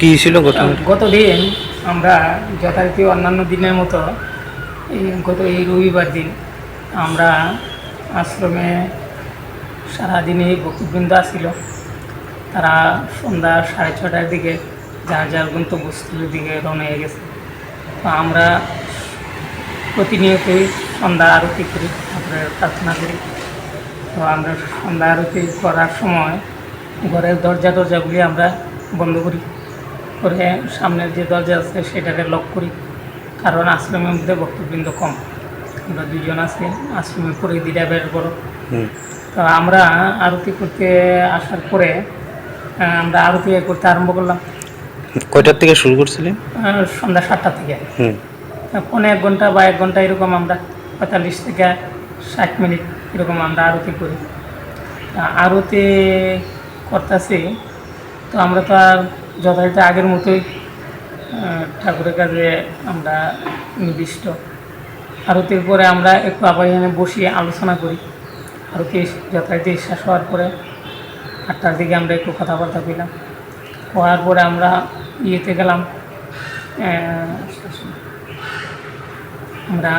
কি ছিল ঘটনা? গতদিন আমরা যথারীতি অন্যান্য দিনের মতো এই গত এই রবিবার দিন আমরা আশ্রমে সারাদিনই বক্তবৃন্দ আসছিল তারা সন্ধ্যা সাড়ে ছটার দিকে যার যার গন্তব্যস্থলের দিকে রওনা হয়ে গেছে। তো আমরা প্রতিনিয়তই সন্ধ্যা আরতি করি তারপরে প্রার্থনা করি। তো আমরা সন্ধ্যা আরতি করার সময় ঘরের দরজা দরজাগুলি আমরা বন্ধ করি। করে সামনের যে দরজা আছে সেটাকে লক করি। কারণ আশ্রমের মধ্যে বক্তবৃন্দ কম। আমরা দুজন আছি আশ্রমের পরে দুইটা বের বড়। তো আমরা আরতি করতে আসার পরে আমরা আরতি করতে আরম্ভ করলাম। কয়টার থেকে শুরু করছিলেন? সন্ধ্যা সাতটা থেকে। পনেরো এক ঘণ্টা বা এক ঘণ্টা এরকম আমরা পঁয়তাল্লিশ থেকে ষাট মিনিট এরকম আমরা আরতি করি। আরতি করতেছি তো আমরা তো আর যথারীতি আগের মতোই ঠাকুরের কাছে আমরা নির্দিষ্ট আরতির পরে আমরা একটু আবার এখানে বসিয়ে আলোচনা করি। আরতি যথারীতি শেষ হওয়ার পরে আটটার দিকে আমরা একটু কথাবার্তা পেলাম হওয়ার পরে আমরা ইয়েতে গেলাম আমরা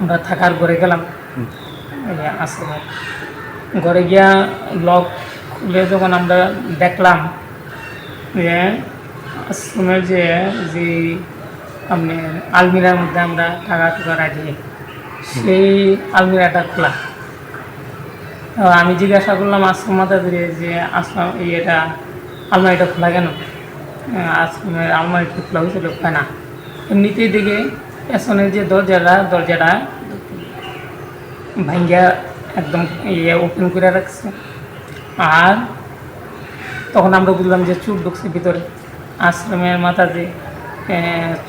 আমরা থাকার ঘরে গেলাম। আশ্রমে। ঘরে গিয়া লক খুলে যখন আমরা দেখলাম আশ্রমের যে যে আপনি আলমিরার মধ্যে আমরা টাকা টুকা রাখি, সেই আলমিরাটা খোলা। আমি জিজ্ঞাসা করলাম আশ্রম মাতা দিয়ে যে আশ্রম ইয়েটা, আলমারিটা খোলা কেন? আশ্রমের আলমারিটা খোলা হয়েছিল কয় না। এমনিতেই দেখে পেছনের যে দরজাটা দরজাটা ভাঙ্গা একদম ইয়ে ওপেন করে রাখছে। আর তখন আমরা বুঝলাম যে চুর ঢুকছে ভিতরে। আশ্রমের মাথা যে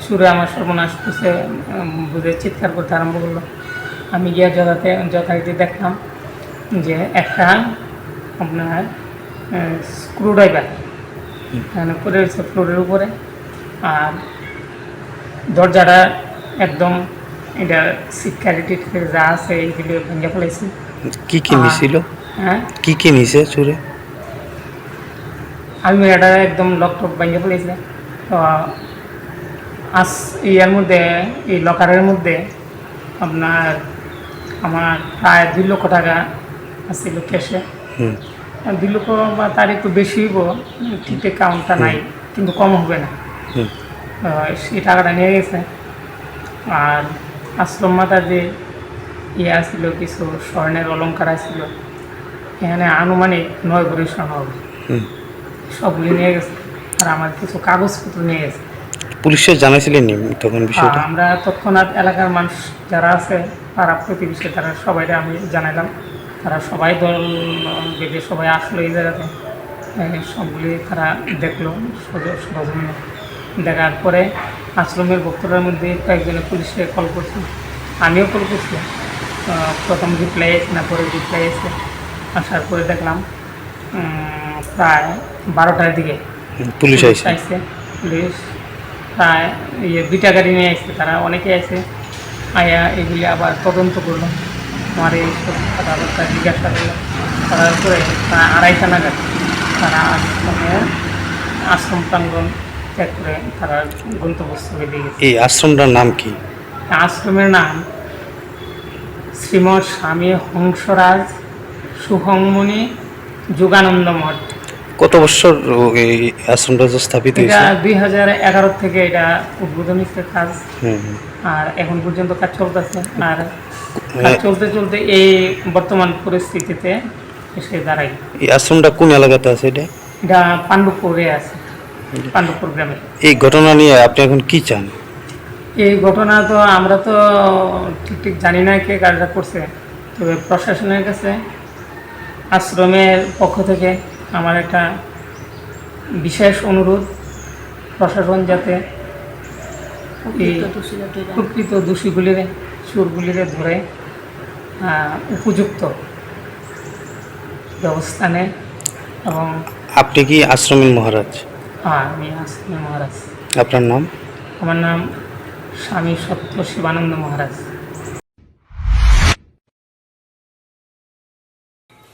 চুরে আমার সর্বনাশ করছে বুঝে চিৎকার করতে আরম্ভ করল। আমি গিয়ে যথাতে যথারীতি দেখলাম যে একটা আপনার স্ক্রু ড্রাইভার এখানে পড়ে রয়েছে ফ্লোরের উপরে। আর দরজাটা একদম এটা সিকিউরিটি যা আছে এইগুলো ভেঙে ফেলেছি। কি কি নিছিল? হ্যাঁ? কি কি নিছে চুরে? আলমিরাটা একদম লকটক ভেঙে ফেলেছে। তো আস ইয়ার মধ্যে এই লকারের মধ্যে আপনার আমার প্রায় দুই লক্ষ টাকা আসছিল ক্যাশে দুই লক্ষ বা তার একটু বেশি হইব ঠিক কাউন্টটা নাই কিন্তু কম হবে না। সেই টাকাটা নিয়ে গেছে। আর আশ্রম মাতা যে ইয়ে আসছিল কিছু স্বর্ণের অলঙ্কার আসছিল এখানে আনুমানিক নয় স্বর্ণ হবে। সবগুলি নিয়ে গেছে। আর আমার কিছু কাগজপত্র নিয়ে গেছে। পুলিশে জানাইছিলেন তখন বিষয়টা? আমরা তৎক্ষণাৎ এলাকার মানুষ যারা আছে পাড়া প্রতিবেশী তারা সবাই আমি জানালাম তারা সবাই দল বেঁধে সবাই আসলো এই জায়গাতে। সবগুলি তারা দেখল সজ- সরজমিনে দেখার পরে আশ্রমের ভক্তদের মধ্যে কয়েকজনে পুলিশে কল করছে। আমিও কল করছি। প্রথম রিপ্লাই এসে না পরে রিপ্লাই এসে আসার পরে দেখলাম প্রায় বারোটার দিকে। পুলিশ আসছে পুলিশ। প্রায় ইয়ে দুইটা গাড়ি নিয়ে আসছে তারা অনেকে আছে আয়া এগুলি আবার তদন্ত করল। আমার এই সব কথাবার্তা জিজ্ঞাসা করল। করার পরে প্রায় আড়াইটা নাগাদ তারা আশ্রমের আশ্রম প্রাঙ্গন ত্যাগ করে তারা গন্তব্যস্থলে দিয়ে গেছে। এই আশ্রমটার নাম কি? আশ্রমের নাম শ্রীমৎ স্বামী হংসরাজ সুহংমণি যোগানন্দ মঠ। কত বছর এই আশ্রমটা স্থাপিত হয়েছে? দুই হাজার এগারো থেকে এটা উদ্বোধনী কাজ। আর এখন পর্যন্ত কাজ চলতেছে। আর কাজ। চলতে চলতে এই বর্তমান পরিস্থিতিতে এসে দাঁড়াই। এই আশ্রমটা কোন এলাকাতে আছে এটা? এটা পাণ্ডবপুরে আছে। পাণ্ডবপুর গ্রামে। এই ঘটনা নিয়ে আপনি এখন কি চান? এই ঘটনা তো আমরা তো ঠিক ঠিক জানি না কে কাজটা করছে। তবে প্রশাসনের কাছে আশ্রমের পক্ষ থেকে আমার একটা বিশেষ অনুরোধ প্রশাসন যাতে এই প্রকৃত দোষীগুলিরে চোরগুলিরে ধরে উপযুক্ত ব্যবস্থা নেয় এবং আপনি কি আশ্রমের মহারাজ? হ্যাঁ, আমি আশ্রমের মহারাজ। আপনার নাম? আমার নাম স্বামী সত্য শিবানন্দ মহারাজ।